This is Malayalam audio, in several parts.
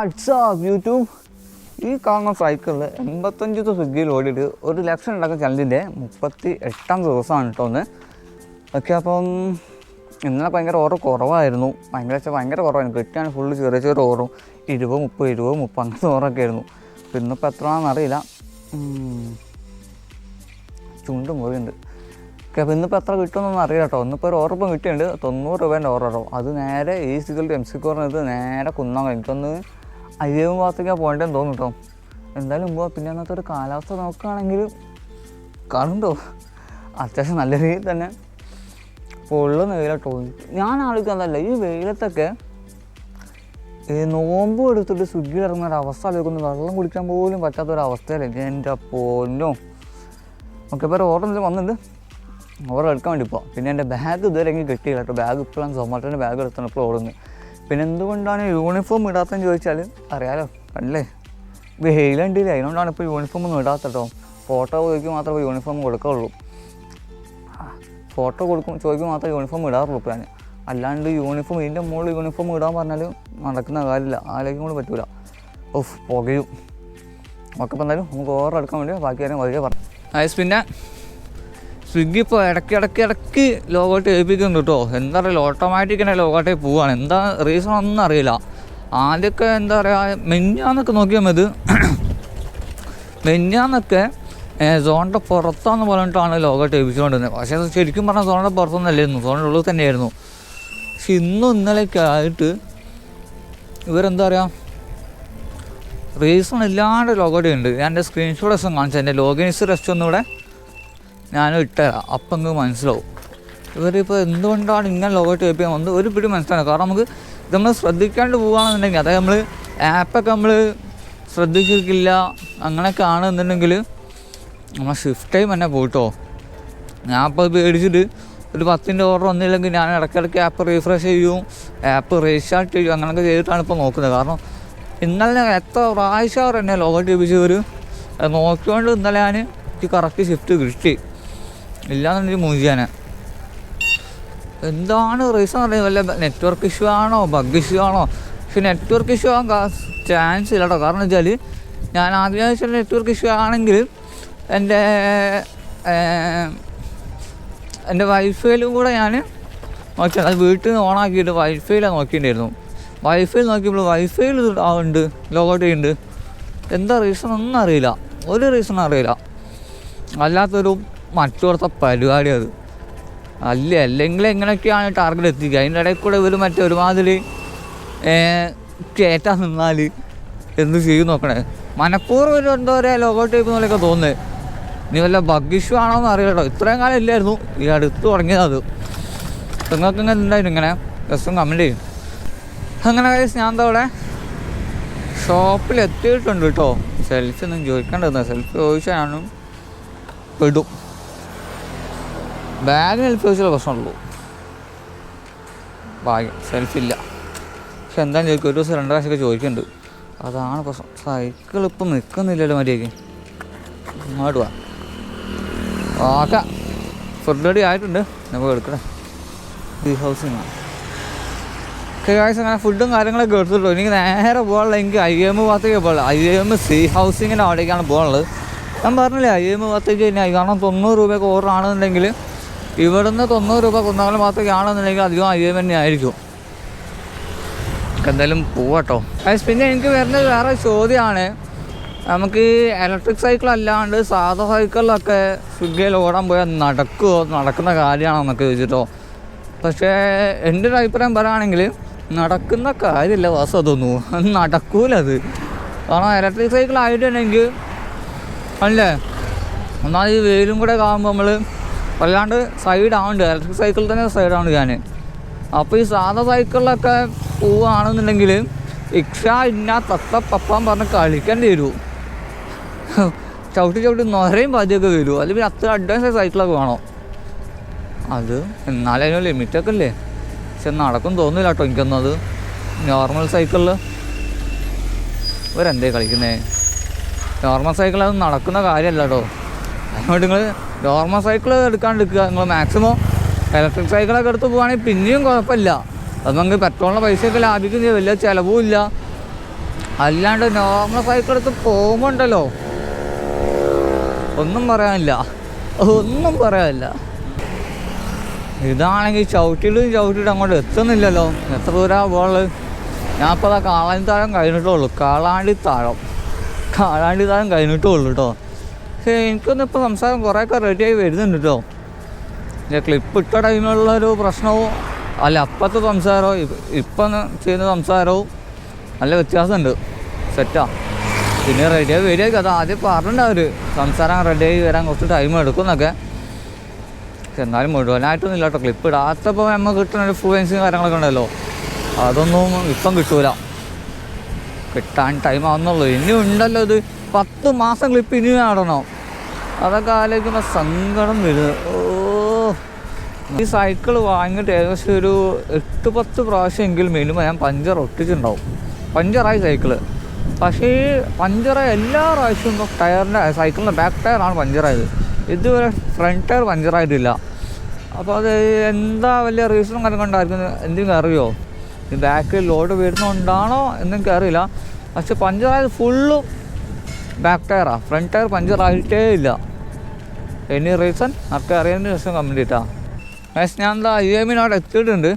WhatsApp YouTube? ഈ കാണുന്ന സൈക്കിളിൽ എൺപത്തഞ്ച് സ്വിഗ്ഗിയിൽ ഓടിയിട്ട് ഒരു ലക്ഷം ഉണ്ടാക്കുന്ന ചലഞ്ചിന്റെ മുപ്പത്തി എട്ടാം ദിവസമാണ് കേട്ടോ ഒന്ന്. ഓക്കെ അപ്പം ഇന്നലെ ഭയങ്കര ഓർഡർ കുറവായിരുന്നു. ഭയങ്കര വെച്ചാൽ ഭയങ്കര കുറവായിരുന്നു കിട്ടിയാണ് ഫുള്ള് ചെറിയ ചെറിയ ഓറും ഇരുപത് മുപ്പത് ഇരുപത് മുപ്പത് അങ്ങനത്തെ ഓറൊക്കെ ആയിരുന്നു. അപ്പം ഇന്നിപ്പോൾ എത്രയാണെന്ന് അറിയില്ല. ചുണ്ട് മുറിയുണ്ട്. ഓക്കെ അപ്പോൾ ഇന്നിപ്പോൾ എത്ര കിട്ടുമെന്നൊന്നും അറിയില്ല കേട്ടോ. ഇന്നിപ്പോൾ ഒരു ഓർപ്പം കിട്ടിയിട്ടുണ്ട് തൊണ്ണൂറ് രൂപേന്റെ ഓർഡറോ അത് നേരെ ഈ സിഗിൾ എം സി നേരെ കുന്നാൻ എനിക്കൊന്ന് അയ്യവും ഭാഗത്തേക്കാണ് പോകേണ്ടതെന്ന് തോന്നും കേട്ടോ എന്തായാലും പോവാ പിന്നെ അന്നത്തെ ഒരു കാലാവസ്ഥ നോക്കുകയാണെങ്കിൽ കാണുന്നുണ്ടോ? അത്യാവശ്യം നല്ല രീതിയിൽ തന്നെ പൊള്ളുന്ന വെയിലട്ടോ ഞാൻ ആലോചിക്കുന്നതല്ല ഈ വെയിലത്തൊക്കെ ഈ നോമ്പ് എടുത്തിട്ട് സ്വിഗ്ഗിയിൽ ഇറങ്ങുന്ന ഒരു അവസ്ഥ ആലോചിക്കുന്നു വെള്ളം കുടിക്കാൻ പോലും പറ്റാത്ത ഒരു അവസ്ഥയിലേക്ക് എന്റെ പൊന്നോ. ഓക്കെ ഇപ്പോൾ ഓർഡർ എന്തെങ്കിലും വന്നിട്ടുണ്ട്? ഓർഡർ എടുക്കാൻ വേണ്ടി പോവാം. പിന്നെ എന്റെ ബാഗ് ഇതുവരെ എനിക്ക് കിട്ടിയില്ല കേട്ടോ. ബാഗ് ഇപ്പോഴാണ് സൊമാറ്റോന്റെ ബാഗ് എടുത്താണ് ഇപ്പോൾ ഓടുന്നത് പിന്നെ എന്തുകൊണ്ടാണ് യൂണിഫോം ഇടാത്തതെന്ന് ചോദിച്ചാൽ അറിയാലോ അല്ലേ? വെയിലുണ്ടില്ല അതിനോണ്ടാണ് ഇപ്പോൾ യൂണിഫോം ഒന്നും ഇടാത്ത കേട്ടോ ഫോട്ടോ ചോദിക്കും മാത്രമേ യൂണിഫോം കൊടുക്കുകയുള്ളൂ ഫോട്ടോ കൊടുക്കും ചോദിക്കും മാത്രമേ യൂണിഫോം ഇടാറുള്ളൂ ഞാൻ അല്ലാണ്ട് യൂണിഫോം ഇതിന്റെ മുകളിൽ യൂണിഫോം ഇടാൻ പറഞ്ഞാൽ നടക്കുന്ന കാര്യമില്ല. ആലോചിക്കും കൂടെ പറ്റൂല. ഓഫ് പുകയും. ഒക്കെ ഇപ്പം എന്തായാലും നമുക്ക് ഓർഡർ എടുക്കാൻ വേണ്ടി ബാക്കി കാര്യം വഴിയെ പറഞ്ഞു. അയസ് പിന്നെ? സ്വിഗ്ഗി ഇപ്പോൾ ഇടയ്ക്ക് ഇടയ്ക്ക് ഇടയ്ക്ക് ലോഗോട്ട് ഏൽപ്പിക്കുന്നുണ്ട് കേട്ടോ. എന്താ പറയുക ഓട്ടോമാറ്റിക് തന്നെ ലോഗോട്ടേ പോവാണ്. എന്താ റീസൺ ഒന്നും അറിയില്ല. ആദ്യമൊക്കെ എന്താ പറയുക മെഞ്ഞാന്നൊക്കെ നോക്കിയാൽ മതി. മെഞ്ഞാന്നൊക്കെ സോണിന്റെ പുറത്താന്ന് പറഞ്ഞിട്ടാണ് ലോഗോട്ട് ഏൽപ്പിച്ചുകൊണ്ടിരുന്നത്. പക്ഷേ ശരിക്കും പറഞ്ഞാൽ സോണിന്റെ പുറത്തൊന്നല്ലായിരുന്നു. സോണിന്റെ ഉള്ളിൽ തന്നെയായിരുന്നു. പക്ഷെ ഇന്നും ഇന്നലെയൊക്കെ ആയിട്ട് ഇവരെന്താ പറയുക റീസൺ ഇല്ലാണ്ട് ലോഗോട്ട് ഉണ്ട് ഞാൻ എന്റെ സ്ക്രീൻഷോട്ട് ഒക്കെ കാണിച്ചു എന്റെ ലോഗിൻസ് റെസ്റ്റ് ഒന്നുകൂടെ ഞാൻ ഇട്ടുതരാം അപ്പം നിങ്ങൾക്ക് മനസ്സിലാവും. ഇവരിപ്പോൾ എന്തുകൊണ്ടാണ് ഇങ്ങനെ ലോഗോട്ട് കേൾപ്പിക്കാൻ വന്നത് ഒരു പിടി മനസ്സിലാണ് കാരണം നമുക്ക് ഇത് നമ്മൾ ശ്രദ്ധിക്കാണ്ട് പോവുകയാണെന്നുണ്ടെങ്കിൽ അതായത് നമ്മൾ ആപ്പൊക്കെ നമ്മൾ ശ്രദ്ധിച്ചിരിക്കില്ല അങ്ങനെയൊക്കെ ആണെന്നുണ്ടെങ്കിൽ നമ്മൾ ഷിഫ്റ്റ് ടൈം തന്നെ പോയിട്ടോ. ഞാൻ അപ്പോൾ പേടിച്ചിട്ട് ഒരു പത്തിന്റെ ഓർഡർ വന്നില്ലെങ്കിൽ ഞാൻ ഇടയ്ക്കിടയ്ക്ക് ആപ്പ് റീഫ്രഷ് ചെയ്യും ആപ്പ് റീസ്റ്റാർട്ട് ചെയ്യും അങ്ങനെയൊക്കെ ചെയ്തിട്ടാണ് ഇപ്പോൾ നോക്കുന്നത്. കാരണം ഇന്നലെ ഞാൻ എത്ര പ്രാവശ്യം അവർ എന്നെ ലോകം ചെയ്യിപ്പിച്ചവർ അത് നോക്കിക്കൊണ്ട് ഇന്നലെ ഞാൻ എനിക്ക് കറക്റ്റ് ഷിഫ്റ്റ് കിട്ടി. ഇല്ലാന്നുണ്ടെങ്കിൽ മൂജിയാനെ എന്താണ് റീസൺ അറിയാം വല്ല നെറ്റ്വർക്ക് ഇഷ്യൂ ആണോ? ബഗ് ഇഷ്യൂ ആണോ? പക്ഷെ നെറ്റ്വർക്ക് ഇഷ്യൂ ആകാൻ ചാൻസ് ഇല്ല കേട്ടോ കാരണം വെച്ചാൽ ഞാൻ ആദ്യം വെച്ചാൽ നെറ്റ്വർക്ക് ഇഷ്യൂ ആണെങ്കിൽ എന്റെ എന്റെ വൈഫൈയിലും കൂടെ ഞാൻ നോക്കിയത്. അത് വീട്ടിൽ നിന്ന് ഓണാക്കിയിട്ട് വൈഫൈയിലാണ് നോക്കിയിട്ടുണ്ടായിരുന്നു. വൈഫൈയിൽ നോക്കിയപ്പോൾ വൈഫൈയിൽ ഉണ്ട് ലോഗൗട്ട് ചെയ്യുന്നുണ്ട്. എന്താ റീസൺ ഒന്നും അറിയില്ല. ഒരു റീസൺ അറിയില്ല. അല്ലാത്തൊരു മറ്റുപുറത്തെ പരിപാടി അത് അല്ല അല്ലെങ്കിൽ എങ്ങനെയൊക്കെയാണ് ടാർഗറ്റ് എത്തിക്കുക? അതിന്റെ ഇടയിൽ കൂടെ ഇവർ മറ്റേ ഒരുമാതിരി കയറ്റാൻ നിന്നാൽ എന്ത് ചെയ്യും നോക്കണേ? മനഃപൂർവം ഒരു എന്താ പറയുക ലോഗൗട്ട് ടൈപ്പ് പോലെയൊക്കെ തോന്നുന്നത് ഇനി വല്ല ബഗ് ഇഷ്യൂ ആണോ എന്ന് അറിയില്ല ഇത്രയും കാലം ഇല്ലായിരുന്നു. ഈ അടുത്ത് തുടങ്ങിയത് അത് നിങ്ങൾക്ക് ഇങ്ങനെ ഉണ്ടായിരുന്നു ഇങ്ങനെ രസം കമന്റ് ചെയ്യും. അങ്ങനെ guys, ഞാൻ എന്താ അവിടെ ഷോപ്പിൽ എത്തിയിട്ടുണ്ട് കേട്ടോ സെൽഫി ഒന്നും ചോദിക്കേണ്ടതെന്ന് സെൽഫി ചോദിച്ചാൽ ഞാനും പെടും ബാഗിന് സെൽഫി ചോദിച്ചാൽ പ്രശ്നമുള്ളൂ. ഭാഗ്യം. സെൽഫി ഇല്ല. പക്ഷെ എന്താണെന്ന് ചോദിക്കും? ഒരു ദിവസം രണ്ട് പ്രാവശ്യമൊക്കെ ചോദിക്കുന്നുണ്ട് അതാണ് പ്രശ്നം. സൈക്കിൾ ഇപ്പം നിൽക്കുന്നില്ലല്ലോ മര്യാദയ്ക്ക്. ഇങ്ങോട്ട് വാ. ഓക്കെ. ഫുഡ് റെഡി ആയിട്ടുണ്ട്. നമുക്ക് എടുക്കണേ ഈ ഹൗസിങ് അങ്ങനെ ഫുഡും കാര്യങ്ങളൊക്കെ എടുത്തിട്ടു എനിക്ക് നേരെ പോകാനുള്ള എനിക്ക് ഐ എം ഭാഗത്തേക്ക് പോകാനുള്ളത്. ഐ എം സി ഹൗസിങ്ങിന്റെ അവിടേക്കാണ് പോകാനുള്ളത്. ഞാൻ പറഞ്ഞില്ലേ ഐ എം ഭാഗത്തേക്ക് തന്നെ കാരണം തൊണ്ണൂറ് രൂപയൊക്കെ ഓർഡർ ആണെന്നുണ്ടെങ്കിൽ ഇവിടുന്ന് തൊണ്ണൂറ് രൂപ കുന്നകലം ഭാഗത്തേക്ക് ആണെന്നുണ്ടെങ്കിൽ അധികം എം തന്നെ ആയിരിക്കും. എന്തായാലും പോവാട്ടോ. പിന്നെ എനിക്ക് വരുന്നത് വേറെ ചോദ്യമാണ്. നമുക്ക് ഇലക്ട്രിക് സൈക്കിൾ അല്ലാണ്ട് സാധാ സൈക്കിളിലൊക്കെ സ്വിഗ്ഗിയിൽ ഓടാൻ പോയാൽ നടക്കുമോ നടക്കുന്ന കാര്യമാണോ എന്നൊക്കെ ചോദിച്ചിട്ടോ. പക്ഷേ എന്റെ ഒരു അഭിപ്രായം പറയുകയാണെങ്കിൽ നടക്കുന്ന കാര്യമില്ല വാസം അതൊന്നും. നടക്കൂല അത്. കാരണം ഇലക്ട്രിക് സൈക്കിൾ ആയിട്ടുണ്ടെങ്കിൽ അല്ലേ? എന്നാൽ ഈ വെയിലും കൂടെ കാണുമ്പോൾ നമ്മൾ വല്ലാണ്ട് സൈഡ് ആവുന്നുണ്ട് ഇലക്ട്രിക് സൈക്കിൾ തന്നെ സൈഡ് ആവുന്നുണ്ട് ഞാൻ അപ്പോൾ ഈ സാധാ സൈക്കിളിലൊക്കെ പോവുകയാണെന്നുണ്ടെങ്കിൽ ഇക്ഷ ഇന്ന തത്ത പപ്പാൻ പറഞ്ഞ് കളിക്കേണ്ടി വരൂ. ചവിട്ടി ചവിട്ടി നൊരയും പാതിയൊക്കെ വരൂ. അല്ലെങ്കിൽ പിന്നെ അത്ര അഡ്വാൻസ് സൈക്കിളൊക്കെ വേണോ. അത് എന്നാലും അതിന് ലിമിറ്റൊക്കെ ഇല്ലേ? പക്ഷെ നടക്കും തോന്നില്ല കേട്ടോ എനിക്കൊന്നും അത്. നോർമൽ സൈക്കിളിൽ ഇവരെന്തേ കളിക്കുന്നേ? നോർമൽ സൈക്കിൾ അത് നടക്കുന്ന കാര്യമല്ല കേട്ടോ അതുകൊണ്ട് നിങ്ങൾ നോർമൽ സൈക്കിൾ എടുക്കാണ്ടിരിക്കുക. നിങ്ങൾ മാക്സിമം ഇലക്ട്രിക് സൈക്കിളൊക്കെ എടുത്ത് പോവുകയാണെങ്കിൽ പിന്നെയും കുഴപ്പമില്ല. അത് നമുക്ക് പെട്രോളിന്റെ പൈസയൊക്കെ ലാഭിക്കും വലിയ ചിലവും ഇല്ല. അല്ലാണ്ട് നോർമൽ സൈക്കിൾ എടുത്ത് പോകുമ്പോൾ ഉണ്ടല്ലോ ഒന്നും പറയാനില്ല. ഒന്നും പറയാനില്ല. ഇതാണെങ്കിൽ ചവിട്ടിയിട്ടും ചവിട്ടിയിട്ട് അങ്ങോട്ട് എത്തുന്നില്ലല്ലോ. എത്ര ദൂരമാണ് പോൾ ഞാൻ ഇപ്പോൾ കാളാണ്ടി താഴം കഴിഞ്ഞിട്ടുള്ളൂ കാളാണ്ടി താഴം കാളാണ്ടി താഴം കഴിഞ്ഞിട്ടുള്ളൂ കേട്ടോ പക്ഷേ എനിക്കൊന്നും ഇപ്പോൾ സംസാരം കുറേയൊക്കെ റെഡിയായി വരുന്നുണ്ട് കേട്ടോ ഞാൻ ക്ലിപ്പ് ഇട്ട ടൈമിലുള്ളൊരു പ്രശ്നവും അല്ല അപ്പോഴത്തെ സംസാരവും ഇപ്പ- ചെയ്യുന്ന സംസാരവും നല്ല വ്യത്യാസമുണ്ട് സെറ്റാ പിന്നെ റെഡിയായി വരിക അത്. ആദ്യം പറഞ്ഞിട്ടുണ്ട് അവർ സംസാരം റെഡിയായി വരാൻ കുറച്ച് ടൈം എടുക്കും എന്നൊക്കെ പക്ഷെ എന്നാലും മുഴുവനായിട്ടൊന്നും ഇല്ല കേട്ടോ ക്ലിപ്പ് ഇടാത്തപ്പോൾ നമുക്ക് കിട്ടുന്ന ഒരു ഫ്ലുവൻസും കാര്യങ്ങളൊക്കെ ഉണ്ടല്ലോ. അതൊന്നും ഇപ്പം കിട്ടൂല. കിട്ടാൻ ടൈം ആവുന്നുള്ളൂ. ഇനി ഉണ്ടല്ലോ ഇത്. പത്ത് മാസം ക്ലിപ്പ് ഇനി നടണം അതൊക്കെ ആലോചിക്കുമ്പോൾ സങ്കടം വരും. ഓ. ഈ സൈക്കിൾ വാങ്ങിയിട്ട് ഏകദേശം ഒരു എട്ട് പത്ത് പ്രാവശ്യമെങ്കിലും മിനിമം ഞാൻ പഞ്ചർ ഒട്ടിച്ചിട്ടുണ്ടാവും. പഞ്ചറായി സൈക്കിൾ പക്ഷേ പഞ്ചറായ എല്ലാ പ്രാവശ്യവും ടയറിന്റെ സൈക്കിളിന്റെ ബാക്ക് ടയറാണ് പഞ്ചറായത്. ഇതുവരെ ഫ്രണ്ട് ടയർ പഞ്ചറായിട്ടില്ല. അപ്പോൾ അത് എന്താ വലിയ റീസണും കാര്യം കൊണ്ടായിരിക്കും എന്തെങ്കിലും അറിയോ? ബാക്കിൽ ലോഡ് വരുന്നതുകൊണ്ടാണോ എന്നെനിക്ക് അറിയില്ല. പക്ഷെ പഞ്ചറായത് ഫുള്ളും ബാക്ക് ടയറാ ഫ്രണ്ട് ടയർ പഞ്ചറായിട്ടേ ഇല്ല. എനി റീസൺ ആർക്കും അറിയാവുന്ന ദിവസം കംപ്ലീറ്റാ പക്ഷേ ഞാൻ എന്താ യു എം അവിടെ എത്തിയിട്ടുണ്ട്.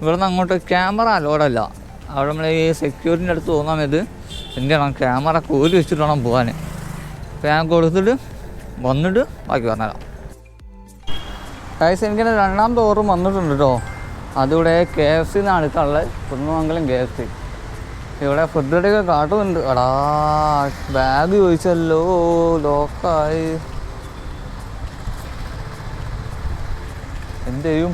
ഇവിടെ നിന്ന് അങ്ങോട്ട് ക്യാമറ അലോഡല്ല അവിടെ നമ്മൾ ഈ സെക്യൂരിറ്റിന്റെ അടുത്ത് തോന്നാൻ സമയത്ത് എന്ത് ചെയ്യണം? ക്യാമറ കൂലി വെച്ചിട്ട് വേണം പോകാൻ അപ്പോൾ ഞാൻ കൊടുത്തിട്ട് വന്നിട്ട് ബാക്കി പറഞ്ഞുതരാം. കാഴ്ച എനിക്ക് രണ്ടാമത്തെ ഓർമ്മ വന്നിട്ടുണ്ട് കേട്ടോ അതിവിടെ കെ എഫ് സി എന്നാണ് അടുത്തുള്ളത് കുന്നമംഗലം കെ എഫ് സി ഇവിടെ ഫുഡ് ഒക്കെ കാട്ടുന്നുണ്ട്. എടാ ബാഗ് ചോദിച്ചല്ലോ ലോക്കായി എന്ത് ചെയ്യും?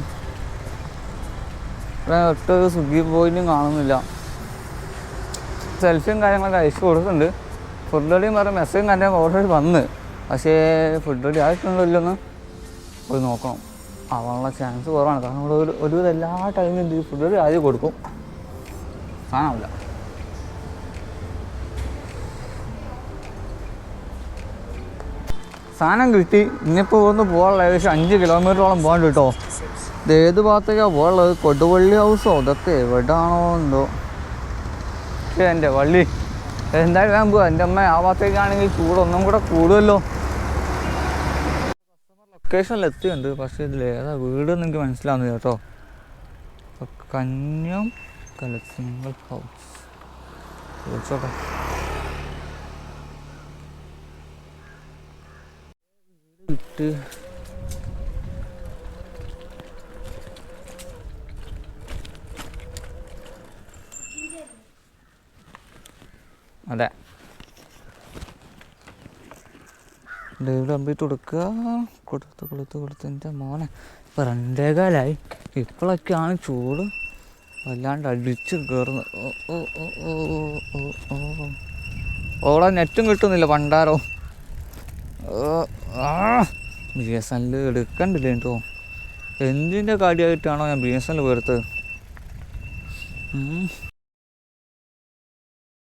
ഇവിടെ ഒറ്റ സ്വിഗ്ഗി പോയിന്റും കാണുന്നില്ല. സെൽഫിയും കാര്യങ്ങളൊക്കെ അയച്ചു കൊടുക്കുന്നുണ്ട്. ഫുഡ് റെഡിയും പറഞ്ഞ മെസ്സേജും കാര്യങ്ങളും ഓൾറെഡി വന്ന്. പക്ഷേ ഫുഡ് റെഡി ആയിട്ടുണ്ടോ ഇല്ലെന്ന് പോയി നോക്കണം. അവനുള്ള ചാൻസ് കുറവാണ്. കാരണം ഇവിടെ ഒരു ഒരുവിധം എല്ലാ ടൈമിലും ഫുഡ് റെഡി ആദ്യം കൊടുക്കും. സാധനമില്ല. സാധനം കിട്ടി. ഇനിയിപ്പോൾ ഒന്ന് പോകാനുള്ള ഏകദേശം അഞ്ച് കിലോമീറ്ററോളം പോകാൻ കേട്ടോ. ഇത് ഏത് ഭാഗത്തേക്കാണ് പോകാനുള്ളത്? കൊടുവള്ളി ഹൗസോ ഇതൊക്കെ എവിടാണോ എന്തോ. എന്റെ വള്ളി. എന്തായാലും ഞാൻ പോവാ. എന്റെ അമ്മ ആ ഭാഗത്തേക്കാണെങ്കിൽ ചൂട് ഒന്നും കൂടെ കൂടുമല്ലോ ലൊക്കേഷനിൽ എത്തിയുണ്ട് പക്ഷേ ഇതിൽ ഏതാ വീട് എനിക്ക് മനസ്സിലാവുന്നില്ല കേട്ടോ. കന്യം കലസിംഗൽ ഹൗസ് ചോദിച്ചോട്ടെ. വിട്ട് അതെ. ഡേവിഡ് കംപ്ലീറ്റ് കൊടുക്കുക. കൊടുത്ത് കൊടുത്ത് കൊടുത്ത്. എന്റെ മോനെ ഇപ്പം രണ്ടേ കാലായി ഇപ്പോഴൊക്കെയാണ് ചൂട്. വല്ലാണ്ട് അടിച്ച് കയറുന്നത് ഓ ഓ ഓ ഓ ഓ ഓ. ഓളെ നെറ്റും കിട്ടുന്നില്ല പണ്ടാരോ. ബി എസ് എൻ എൽ എടുക്കണ്ടില്ല കേട്ടോ എന്തിന്റെ കാര്യമായിട്ടാണോ ഞാൻ ബി എസ് എൻ എൽ പോരുത്തത്